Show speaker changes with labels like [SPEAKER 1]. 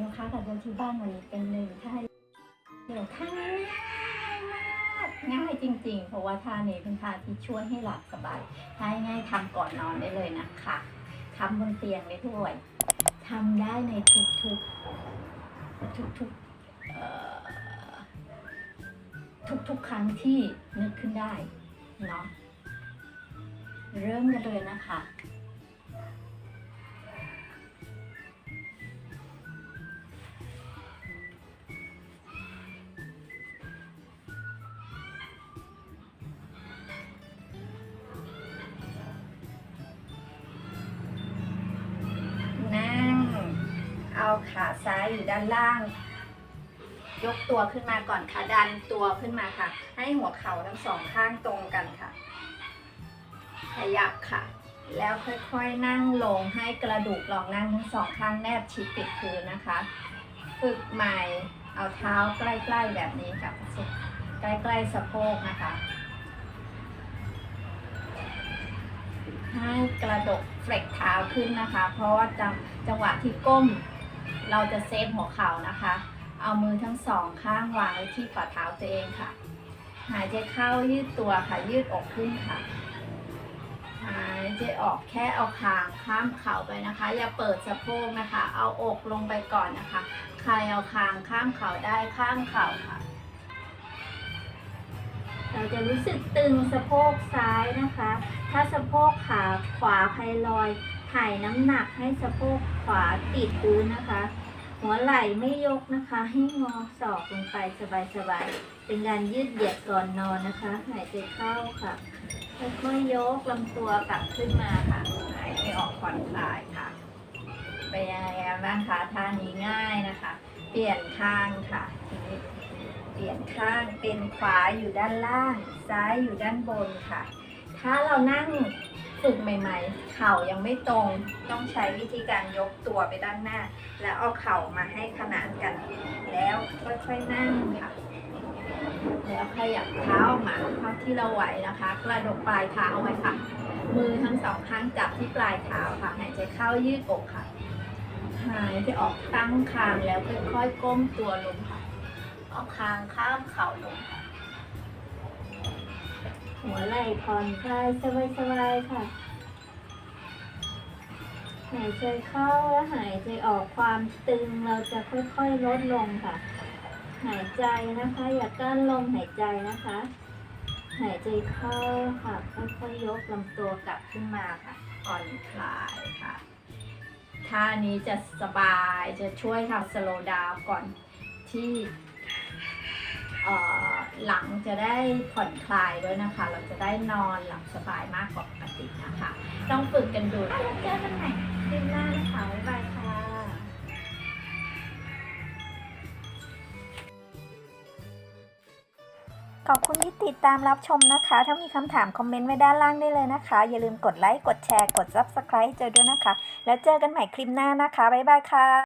[SPEAKER 1] โยคะกับโยที่บ้านวันนี้เป็นหนึ่งท่าเดี๋ยวท่าง่ายมากง่ายจริง ๆ เพราะว่าท่านี้เป็นท่าที่ช่วยให้หลับสบายท่าง่ายทำก่อนนอนได้เลยนะคะทำบนเตียงได้ด้วยทำได้ในทุกๆทุกๆเอ่อทุกๆครั้งที่นึกขึ้นได้เนาะเริ่มกันเลยนะคะ เอาขาซ้ายอยู่ด้านล่าง ยกตัวขึ้นมาก่อนค่ะ ดันตัวขึ้นมาค่ะ ให้หัวเข่าทั้งสองข้างตรงกันค่ะ ขยับค่ะ แล้วค่อยๆนั่งลงให้กระดูกรองนั่งทั้งสองข้างแนบชิดติดพื้นนะคะ ฝึกใหม่ เอาเท้าใกล้ๆแบบนี้ค่ะใกล้ๆสะโพกนะคะให้กระดกเฟลกเท้าขึ้นนะคะ เพราะว่าจังจังหวะที่ก้ม เราจะเซฟหัวเข่านะคะ เอามือทั้งสองข้างวางไว้ที่ฝ่าเท้าตัวเองค่ะ หายใจเข้ายืดตัวค่ะ ยืดอกขึ้นค่ะ หายใจออกแค่เอาคางข้ามเข่าไปนะคะ อย่าเปิดสะโพกนะคะ เอาอกลงไปก่อนนะคะ ใครเอาคางข้ามเข่าได้ข้ามเข่าค่ะ เราจะรู้สึกตึงสะโพกซ้ายนะคะ ถ้าสะโพกขาขวาไพลอย ถ่ายน้ำหนักให้สะโพกขวาติดพื้นนะคะ หัวไหล่ไม่ยกนะคะ ให้งอศอกลงไปสบายๆ เป็นการยืดเหยียดก่อนนอนนะคะหายใจเข้าค่ะค่อยๆยกลำตัวกลับขึ้นมาค่ะหายใจออกผ่อนคลายค่ะเป็นยังไงกันบ้างคะท่านี้ง่ายนะคะ เปลี่ยนข้างค่ะทีนี้เปลี่ยนข้างเป็นขวาอยู่ด้านล่าง ซ้ายอยู่ด้านบนค่ะ ถ้าเรานั่ง ฝึกใหม่ ๆ เข่ายังไม่ตรง ต้องใช้วิธีการยกตัวไปด้านหน้า แล้วเอาเข่ามาให้ขนานกัน แล้วค่อยๆนั่งค่ะ แล้วขยับเท้าออกมาเท่าที่เราไหวนะคะ กระดกปลายเท้าไว้ค่ะ มือทั้งสองข้างจับที่ปลายเท้าค่ะหายใจเข้ายืดอกค่ะ หายใจออกตั้งคางแล้วค่อยๆก้มตัวลงค่ะ เอาคางข้ามเข่าลงค่ะ หัวไหล่ผ่อนคลายสบายๆค่ะ หายใจเข้าและหายใจออกความตึงเราจะค่อยๆลดลงค่ะ หายใจนะคะ อย่ากั้นลมหายใจนะคะ หายใจเข้าค่ะ ค่อยๆยกลำตัวกลับขึ้นมาค่ะผ่อนคลายค่ะท่านี้จะสบายจะช่วยทำสโลว์ดาวก่อนที่เอ่อ หลังจะได้ผ่อนคลายด้วยนะคะ เราจะได้นอนหลับสบายมากกว่าปกตินะคะ ต้องฝึกกันดูแล้วเจอกันใหม่คลิปหน้านะคะบ๊ายบายค่ะ
[SPEAKER 2] ขอบคุณที่ติดตามรับชมนะคะ ถ้ามีคำถามคอมเมนต์ไว้ด้านล่างได้เลยนะคะ อย่าลืมกดไลค์ กดแชร์ กด Subscribe เจอด้วยนะคะ แล้วเจอกันใหม่คลิปหน้านะคะ บ๊ายบายค่ะ